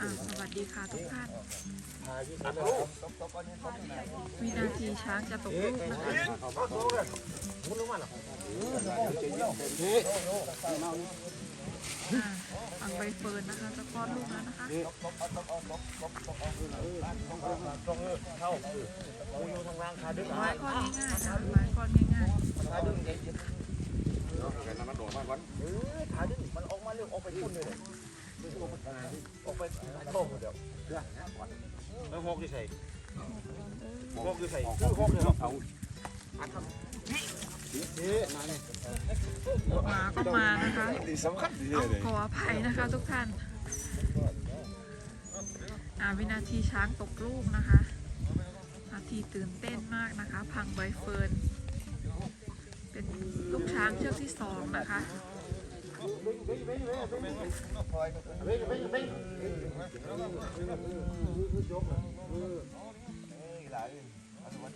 ค่ะสวัสดีค่ะทุกท่านวินาทีช้างจะตกลูกนะคะอ่า ฝั่งใบเฟิร์นนะคะ จะคลอดลูกแล้วนะคะอยู่ทางล่างคาดึกไม้คลอดง่ายๆนะคะไม้คลอดง่ายคาดึกขาดึกมันออกมาเร็วออกไปพุ่นเลยออกไปโค้งเดียวแล้วหกอยู่ใส่หกอยู่ใส่คือหกเลยเอาๆห มาก็มานะคะต้องขออภัยนะคะทุกท่านอ่าวินาทีช้างตกลูกนะคะ นาทีตื่นเต้นมากนะคะ พังใบเฟิร์น เป็นลูกช้างเชือกที่สองนะคะข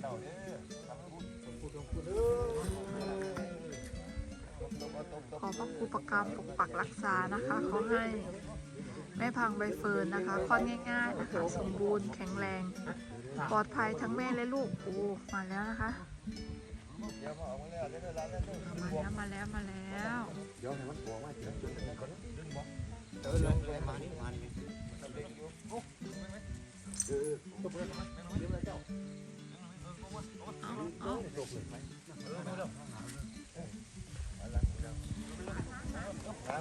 อ พระครูประกรรมปกปักรักษานะคะเขอให้แม่พังใบเฟิร์นนะคะคลอดง่าย ๆนะคะ สมบูรณ์แข็งแรง ปลอดภัยทั้งแม่และลูกโอ้มาแล้วนะคะมาแล้วมาแล้วมาแล้วเอาเอาโอ้มาแล้วนะคะเอาเอาโอ้ยโอ้ยโอ้ยแล้วก็เอาไปแล้วเอ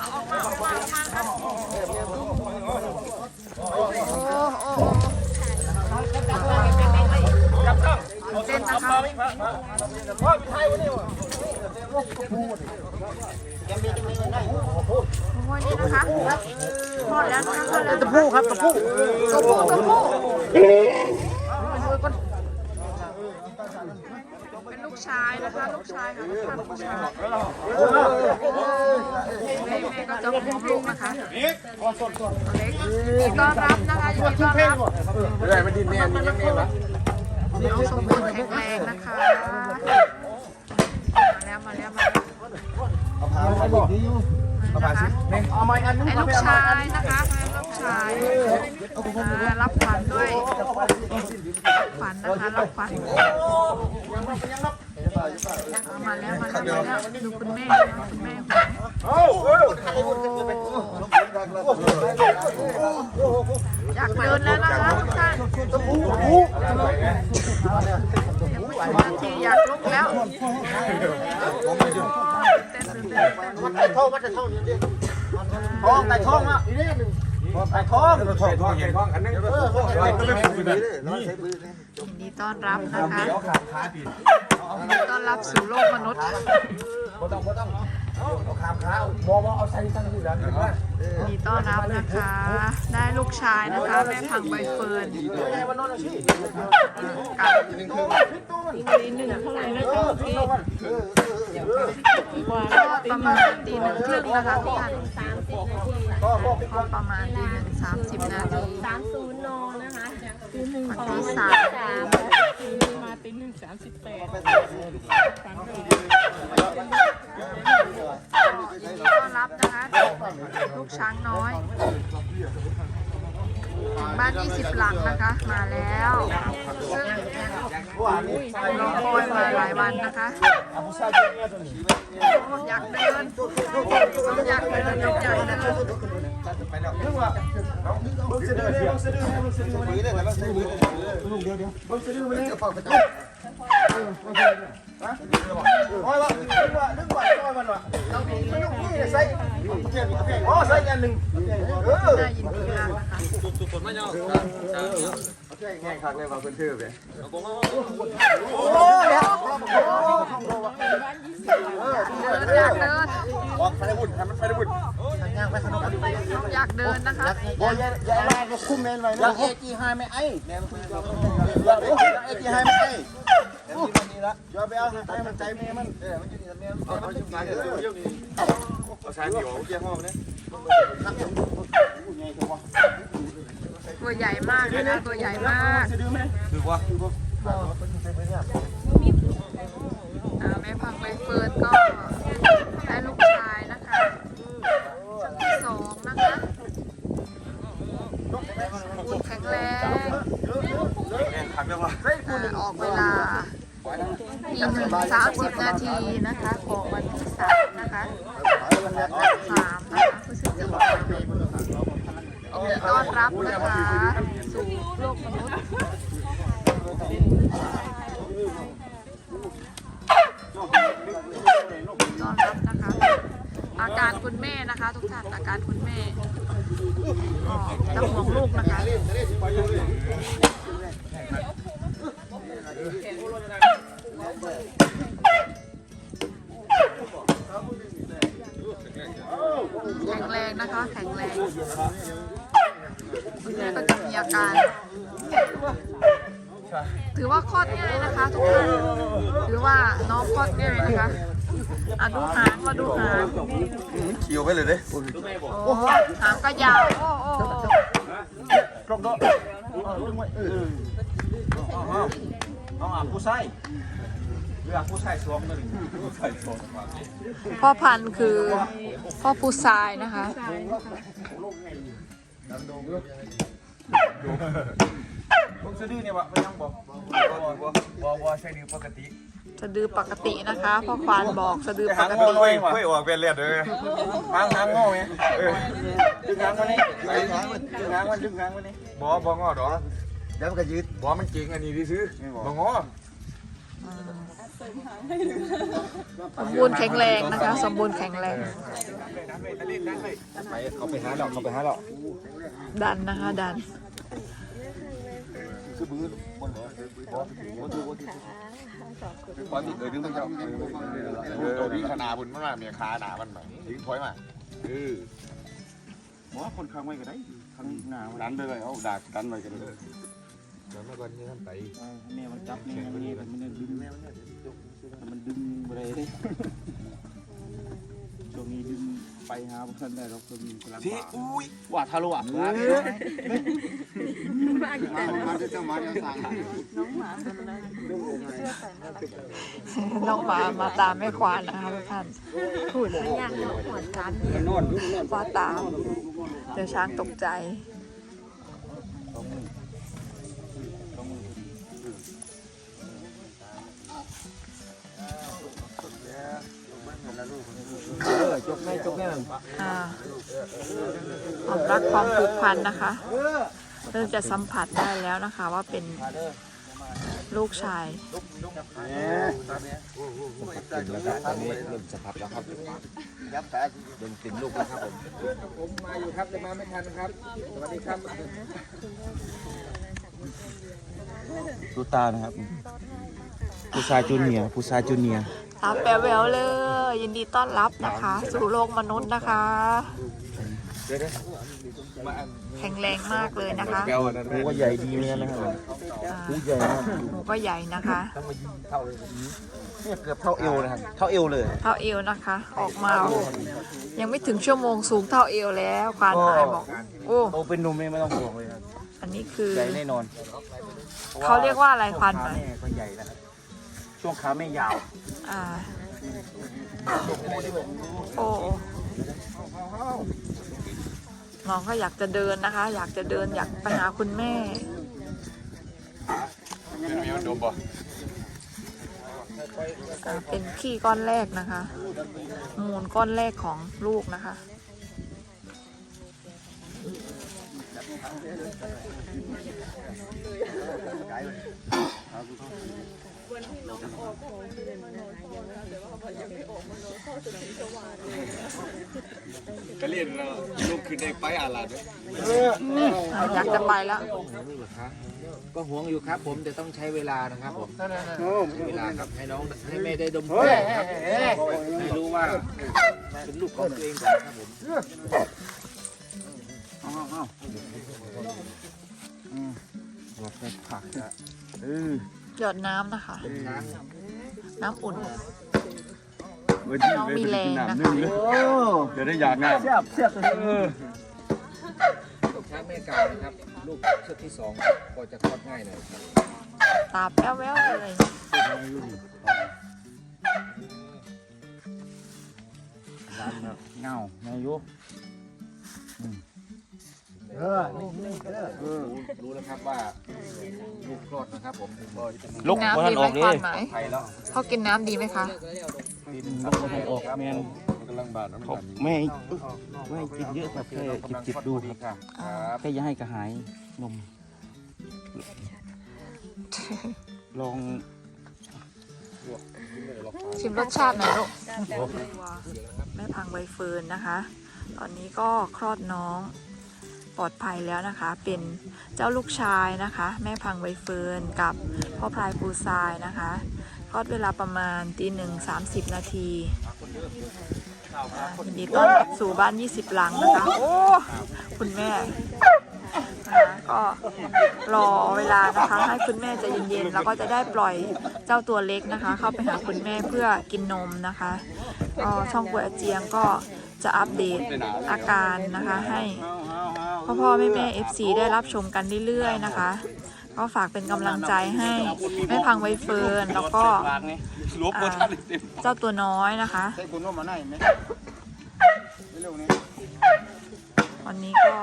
าออกมาออกมาออกมาครับโอ้โอ้โอ้เต้นนะคะ พ่อเป็นไทยวันนี้วะ โอ้ยนี่นะคะทอดแล้วนะคะทอดแล้ว ตะพู ครับตะพูกระพุ้กระพุ้เป็นลูกชายนะคะ ลูกชายค่ะลูกชายแม่แม่ก็จะพร้อมลูกนะคะเล็กยินดีต้อนรับนะคะยินดีต้อนรับได้มันดินแน่นี่ยังไงวะน้องสมบูรณ์แข็งแรงนะคะ มาแล้วมาแล้วมาแล้วเอาบอก นะคะเอาไม้อันนึงให้ลูกชายนะคะให้ลูกชายอ่ารับขวัญด้วยขวัญนะคะรับขวัญเอามาแล้วมาแล้วมาแล้วดูคุณแม่นะคุณแม่เอาเอออยากเดินแล้วนะคะทุกท่านยังไม่ถึงนาทีอยากลุกแล้วเต้นตื่นเต้น มันไต่ท้องมันไต่ท้องนี่ดิท้องไต่ท้องอะนี่หนึ่งไต่ท้องท้องท้องใหญ่ท้องอันนึงเออไต่ก็ไม่เป็นไรยินดีต้อนรับนะคะยินดีต้อนรับสู่โลกมนุษย์บ่ต้องบ่ต้องเอาขามขาบอบอเอาใส่ตั้งที่แล้นี่ว่านดีต้อนรับนะคะ ลูกชายนะคะ แม่พังใบเฟิร์นไงมันนอนสิกับตีหนึ่งเท่าไหร่นะเจ้าพี่ก็ประมาณตีหนึ่งครึ่งนะคะทุกท่านสามสิบนาทีก็บอกก็ประมาณตีหนึ่งสามสิบนาทีสามศูนย์นอนะคะตีหนึ่งวันของที่วันสามที่สามตีหนึ่งมาตีหนึ่งสามสิบแปดสามสิบยินดีต้อนรับนะคะ ลูกช้างน้อย ถึงบ้าน 20 หลังนะคะ มาแล้ว ซึ่งรอคอยมาหลายวันนะคะผู้ชายตัวนี้ตัวนี้โอ้อยากเดินอยากเดินอยากเดินนึกว่ามึงจะเดินมึงจะเดินมึงจะเดินวันนี้เลยแล้วจะเดินลูกเดียวเดียว มึงจะเดินวันนี้จะฟังไปจ้ะเออโอเคฮะโอ้ยว่านึกว่านึกว่าโอ้ยมันว่ะมันลูกนี่ใส่อ๋อใส่อันหนึ่งเออน่ายินดีมากนะคะง่ายคักเลยว่าเพิ่นชื่อไปโอ้เนี่ยเดินอยากเดินออกไฟได้บุญทำมันไฟได้บุญงางไปขนมอยากเดินนะคะอยอย่าอยากคุ้มนไว้นะเอจีไฮไม่ไอแมนคุยกับเอจีไฮไม่ไอ เดี๋ยวนี้มันนี่ละอย่าไปเอาให้มันใจแม่มันเออมันอยู่นี่แม่มันมันอยู่นี่เดี๋ยวนี้เอาใช้เดี๋ยวเกี่ยวห้องเนี่ยนักเดี๋ยวอู้ใหญ่จังวะตัวใหญ่มากนะคะตัวใหญ่มากจะดื้อไหมดื้อวะดื้อวะอ่าแม่พังใบเฟิร์นก็ได้ลูกชายนะคะชั้นที่สองนะคะบุญแข็งแรง ทำยังไง อ่าออกเวลาตีหนึ่งสามสิบนาทีนะคะของวันที่สามนะคะสามนะคะพฤศจิกายนยินดีต้อนรับนะคะ สู่โลกมนุษย์ตอนรับนะคะ อาการคุณแม่นะคะ ทุกท่านอาการคุณแม่ก็จะห่วงลูกนะคะแข็งแรงนะคะ แข็งแรง ก็จะมีอาการ ถือว่าคลอดง่ายนะคะ ทุกท่านถือว่าน้องคลอดง่ายนะคะอะดูหางมาดูหางเขียวไปเลยเด้โอ้หางก็ยาวโอ้โอ้กรอกดอกเออเอาอาผู้ใส่เรือผู้ใส่สวมกันผู้ใส่สวมพ่อพันธุ์คือพ่อปูซายนะคะ มึงจะดื้อเนี่ยวะไม่ยังบอกบอกบอกบอกใช่ดื้อปกติสะดือปกตินะคะพ่อควานบอกสะดือปหางกงอติหน่อยค่อยออกเป็นเลือดเลยหางหางงอไหมเออดึงหางมานี่ดึงหางมันดึงหางมันดึงหางมันนี่บอบองอดอเดี๋ยวมันก็ยืดบอมันเก่งอันนี้ดิซื้อบองอ สมบูรณ์แข็งแรงนะคะ สมบูรณ์แข็งแรง ไปเขาไปหาเราเขาไปหาเราดันนะคะ ดัน คือบื้อบนหัวบอบนดูบนดูพอติดเออดึงมันจะเออตัวนี้ขนาบุญมันมาเมียขาหนามันมาดึงถอยมาเออหมอคนข้างไว้ก็ได้ข้างหน้าดันไปเลยเอาดักดันไปกันเลย เดี๋ยวมาก่อนที่ท่านไปแม่มันจับแม่มันนี่มันมันดึงมันดึงไปเลยดิช่วงนี้ดึงไปหาพวกท่านได้เราก็มีกำลังที่อุ้ยว่าทะลุอะมาจะจะมาจะสั่งน้องหมามาตามแม่ควานนะคะทุกท่านพูดไม่ยากน้องขวานช้างเนี่ยว่าตามเดี๋ยวช้างตกใจ จกแม่จกแม่อ่าความรักความผูกพันนะคะ เริ่มจะสัมผัสได้แล้วนะคะว่าเป็นลูกชายตอนนี้เริ่มสะพัดแล้วครับยับแต่เดินติ่มลูกแล้วครับผมผมมาอยู่ครับแต่มาไม่ทันครับสวัสดีครับดูตานะครับ ผู้ชายจูเนียร์ผู้ชายจูเนียร์ตามแปลแววเลย ยินดีต้อนรับนะคะ สู่โลกมนุษย์นะคะ แข็งแรงมากเลยนะคะแก้วอันนั้นว่าใหญ่ดีเหมือนกันนะครับอ่าหูใหญ่มากหนูก็ใหญ่นะคะ เนี่ยเกือบเท่าเอวนะครับ เท่าเอวเลยเท่าเอวนะคะ ออกมาโอ้ยังไม่ถึงชั่วโมงสูงเท่าเอวแล้วควานหายบอก โอ้โตเป็นหนุ่มไม่ต้องห่วงเลยครับอันนี้คือใหญ่แน่นอนเขาเรียกว่าอะไรควานขาหายแม่ก็ใหญ่นะครับช่วงขาแม่ยาว อ่า โอ้น้องก็อยากจะเดินนะคะ อยากจะเดินอยากไปหาคุณแม่มีมันดมบ่อ่าเป็นขี้ก้อนแรกนะคะ มูลก้อนแรกของลูกนะคะเวันที่น้องออกของไม่ได้มานอนเฝ้านะคะแต่ว่าเขาบอกยังไม่ออกมานอนเฝ้าจนถึงสว่างเลยก็เรียนลูกขึ้นได้ไปอาลาดอยากจะไปแล้วก็ห่วงอยู่ครับ ผมแต่ต้องใช้เวลานะครับผมเวลาครับให้น้องให้แม่ได้ดมกเฮ้ลิ่ยนครับเฮ้ยให้รู้ว่าเป็นลูกของตัวเองก่อนครับผมเอาเอาเอาอืมเราไปผักอะเออ หยดน้ำนะคะช้างน้ำอุ่นเว้ยที่น้องมีแรงนะคะ เดี๋ยวได้อยากงานเสียบเสียบเออลูกช้างแม่เก่านะครับ ลูกเชือกที่สองก็จะคลอดง่ายหน่อยครับตาแป๊วๆเลยร้านแบบเงาไงยุ เออนี่นี่เออเออรู้แล้วครับว่าลูกคลอดนะครับผมลุกน้ำบ่ดีทันไหอมอกคดิวันไหมไปแล้วเขากินน้ำดีไหมคะลุกบ่ทันออกแมนกำลังบาดน้ำเขาตาลไม่ให้ไม่ให้กินเยอะครับแค่จิบจิบๆดูครับครับแค่อย่าให้กระหายนม ลองชิมรสชาติหน่อยลูกแม่พังใบเฟิร์นนะคะ ตอนนี้ก็คลอดน้อง ปลอดภัยแล้วนะคะ เป็นเจ้าลูกชายนะคะ แม่พังใบเฟิร์นกับพ่อพลายปูทรายนะคะคลอดเวลาประมาณตีหนึ่งสามสิบนาทียินดีต้อนรับสู่บ้าน 20 หลังนะคะ โอ้ คุณแม่นะคะก็รอเวลานะคะ ให้คุณแม่จะเย็นๆ แล้วก็จะได้ปล่อยเจ้าตัวเล็กนะคะ เข้าไปหาคุณแม่เพื่อกินนมนะคะก็ช่องปวยอาเจียงก็จะอัปเดตอาการนะคะให้ พ่อพ่อแม่แม่ FC ได้รับชมกันเรื่อยๆนะคะ ก็ฝากเป็นกำลังใจให้แม่พังไวเฟิร์นแล้วก็รวบอ่าเจ้าตัวน้อยนะคะใส่คุณนมมาไหนไหมเร็วๆนี้วันนี้ก็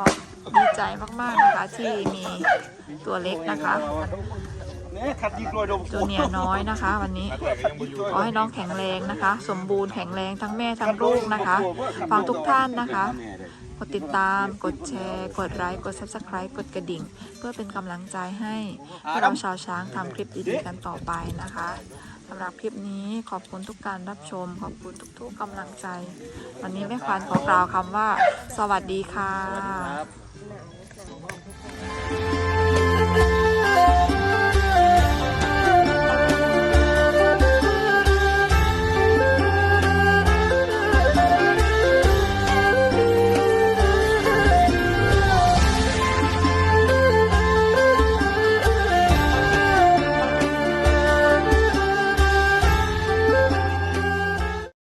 ดีใจมากๆนะคะที่มีตัวเล็กนะคะเนี่ยขัดยิงกลอยดมตัวเนียน้อยนะคะ วันนี้ขอให้น้องแข็งแรงนะคะ สมบูรณ์แข็งแรงทั้งแม่ทั้งลูกนะคะฝากทุกท่านนะคะก ดติดตาม กดแชร์ กดไลค์ กด subscribe กดกระดิ่ง เพื่อเป็นกำลังใจให้พวกเราชาวช้างทำคลิปดีๆกันต่อไปนะคะสำหรับคลิปนี้ขอบคุณทุกการรับชม ขอบคุณทุกๆกำลังใจ วันนี้แม่ควานขอกล่าวคำว่า สวัสดีค่ะ